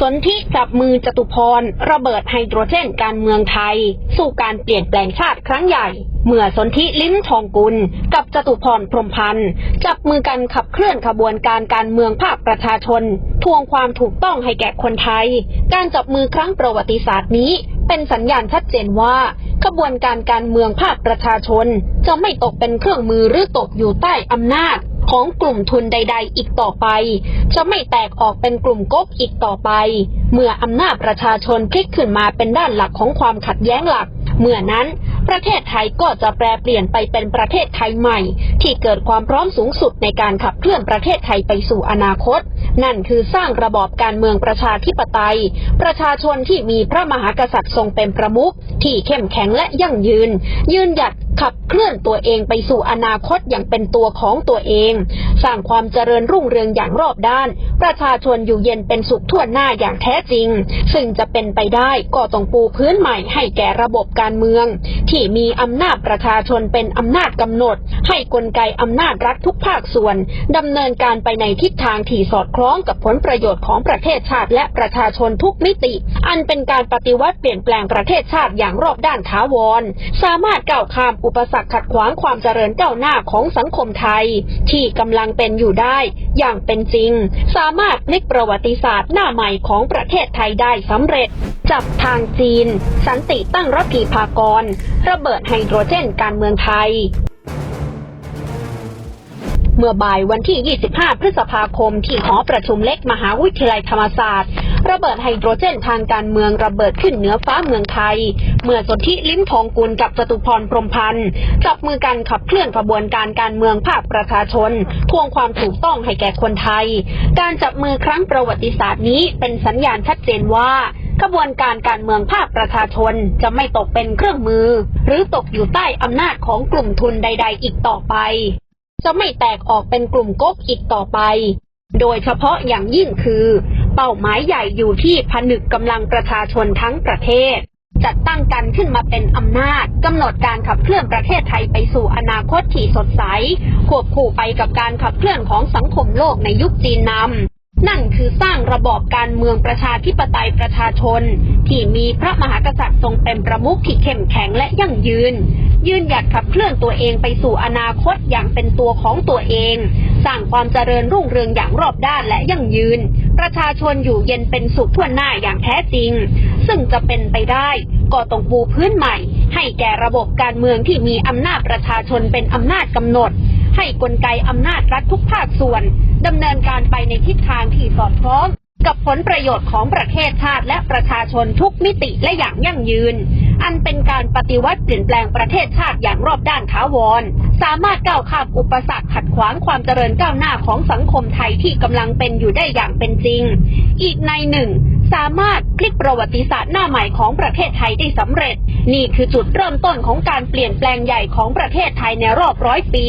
สนธิจับมือจตุพร ระเบิดไฮโดรเจนการเมืองไทย สู่การเปลี่ยนแปลงชาติครั้งใหญ่ เมื่อสนธิลิ้มทองกุล กับจตุพรพรมพันธ์จับมือกันขับเคลื่อนขบวนการการเมืองภาคประชาชน ทวงความถูกต้องให้แก่คนไทย การจับมือครั้งประวัติศาสตร์นี้ เป็นสัญญาณชัดเจนว่าขบวนการการเมืองภาคประชาชน จะไม่ตกเป็นเครื่องมือหรือตกอยู่ใต้อำนาจ ของกลุ่มทุนใด ๆ อีกต่อไป จะไม่แตกออกเป็นกลุ่มก๊กอีกต่อไป เมื่ออำนาจประชาชนพลิกขึ้นมาเป็นด้านหลักของความขัดแย้งหลัก เมื่อนั้นประเทศไทยก็จะแปลเปลี่ยนไปเป็นประเทศไทยใหม่ ที่เกิดความพร้อมสูงสุดในการขับเคลื่อนประเทศไทยไปสู่อนาคต นั่นคือสร้างระบอบการเมืองประชาธิปไตย ประชาชนที่มีพระมหากษัตริย์ทรงเป็นประมุขที่เข้มแข็งและยั่งยืน ยืนหยัด ขับเคลื่อนตัวเองไปสู่อนาคตอย่างเป็นตัวของตัวเอง สร้างความเจริญรุ่งเรืองอย่างรอบด้าน ประชาชนอยู่เย็นเป็นสุขทั่วหน้าอย่างแท้จริง ซึ่งจะเป็นไปได้ก็ต้องปูพื้นใหม่ให้แก่ระบบการเมือง ที่มีอำนาจประชาชนเป็นอำนาจกำหนด ให้กลไกอำนาจรัฐทุกภาคส่วนดำเนินการไปในทิศทางที่สอดคล้องกับผลประโยชน์ของประเทศชาติและประชาชนทุกมิติ อันเป็นการปฏิวัติเปลี่ยนแปลงประเทศชาติอย่างรอบด้านถาวร สามารถก้าวข้ามอุปสรรคขัดขวางความเจริญก้าวหน้าของสังคมไทย ที่กำลังเป็นอยู่ได้อย่างเป็นจริง สามารถพลิกประวัติศาสตร์หน้าใหม่ของประเทศไทยได้สำเร็จ จับทางจีน สันติตั้งรัฐีพากร ระเบิดไฮโดรเจนการเมืองไทย เมื่อบ่ายวันที่ 25 พฤษภาคม ที่หอประชุมเล็กมหาวิทยาลัยธรรมศาสตร์ ระเบิดไฮโดรเจนทางการเมืองระเบิดขึ้นเหนือฟ้าเมืองไทย เมื่อสนธิลิ้มทองกุลกับจตุพรพรมพันธ์จับมือกันขับเคลื่อนขบวนการการเมืองภาคประชาชน ทวงความถูกต้องให้แก่คนไทย การจับมือครั้งประวัติศาสตร์นี้เป็นสัญญาณชัดเจนว่าขบวนการการเมืองภาคประชาชนจะไม่ตกเป็นเครื่องมือ หรือตกอยู่ใต้อำนาจของกลุ่มทุนใด ๆ อีกต่อไป จะไม่แตกออกเป็นกลุ่มก๊กอีกต่อไป โดยเฉพาะอย่างยิ่งคือ เป้าหมายใหญ่อยู่ที่ผนึกกำลังประชาชนทั้งประเทศ จัดตั้งกันขึ้นมาเป็นอำนาจกำหนดการขับเคลื่อนประเทศไทยไปสู่อนาคตที่สดใส ควบคู่ไปกับการขับเคลื่อนของสังคมโลกในยุคจีนนำนั่นคือสร้างระบอบการเมืองประชาธิปไตยประชาชน ที่มีพระมหากษัตริย์ทรงเป็นประมุขที่เข้มแข็งและยั่งยืน ยืนหยัดขับเคลื่อนตัวเองไปสู่อนาคตอย่างเป็นตัวของตัวเอง สร้างความเจริญรุ่งเรืองอย่างรอบด้านและยั่งยืน ประชาชนอยู่เย็นเป็นสุขทั่วหน้าอย่างแท้จริง ซึ่งจะเป็นไปได้ ก็ต้องปูพื้นใหม่ ให้แก่ระบบการเมืองที่มีอำนาจประชาชนเป็นอำนาจกำหนด ให้กลไกอำนาจรัฐทุกภาคส่วนดำเนินการไปในทิศทางที่สอดคล้องกับผลประโยชน์ของประเทศชาติและประชาชนทุกมิติและอย่างยั่งยืน อันเป็นการปฏิวัติเปลี่ยนแปลงประเทศชาติอย่างรอบด้านถาวร สามารถก้าวข้ามอุปสรรคขัดขวางความเจริญก้าวหน้าของสังคมไทยที่กำลังเป็นอยู่ได้อย่างเป็นจริง อีกในหนึ่งสามารถพลิกประวัติศาสตร์หน้าใหม่ของประเทศไทยได้สำเร็จ นี่คือจุดเริ่มต้นของการเปลี่ยนแปลงใหญ่ของประเทศไทยในรอบร้อยปี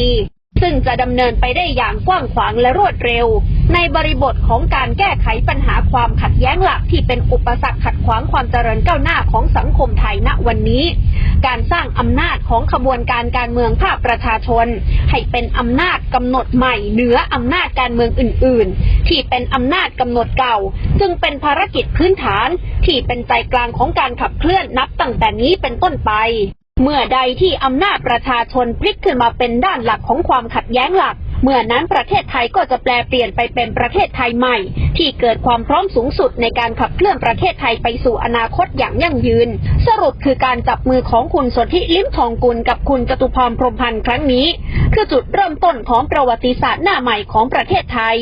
ซึ่งจะดำเนินไปได้อย่างกว้างขวางและรวดเร็ว ในบริบทของการแก้ไขปัญหาความขัดแย้งหลักที่เป็นอุปสรรคขัดขวางความเจริญก้าวหน้าของสังคมไทยณวันนี้ การสร้างอำนาจของขบวนการการเมืองภาคประชาชน ให้เป็นอำนาจกำหนดใหม่เหนืออำนาจการเมืองอื่น ๆ ที่เป็นอำนาจกำหนดเก่า จึงเป็นภารกิจพื้นฐาน ที่เป็นใจกลางของการขับเคลื่อนนับตั้งแต่นี้เป็นต้นไป เมื่อใดที่อำนาจประชาชนพลิกขึ้นมาเป็นด้านหลักของความขัดแย้งหลัก เมื่อนั้นประเทศไทยก็จะแปลเปลี่ยนไปเป็นประเทศไทยใหม่ที่เกิดความพร้อมสูงสุดในการขับเคลื่อนประเทศไทยไปสู่อนาคตอย่างยั่งยืน สรุปคือการจับมือของคุณสนธิลิ้มทองกุลกับคุณจตุพรพรมพันธ์ครั้งนี้ คือจุดเริ่มต้นของประวัติศาสตร์หน้าใหม่ของประเทศไทย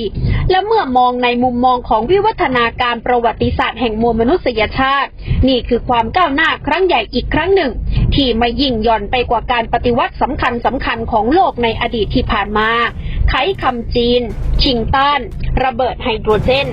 และเมื่อมองในมุมมองของวิวัฒนาการประวัติศาสตร์แห่งมวลมนุษยชาติ นี่คือความก้าวหน้าครั้งใหญ่อีกครั้งหนึ่ง ที่ไม่ยิ่งย่อนไปกว่าการปฏิวัติสำคัญสำคัญของโลกในอดีตที่ผ่านมา ไขคำจีน ชิงต้าน ระเบิดไฮโดรเจน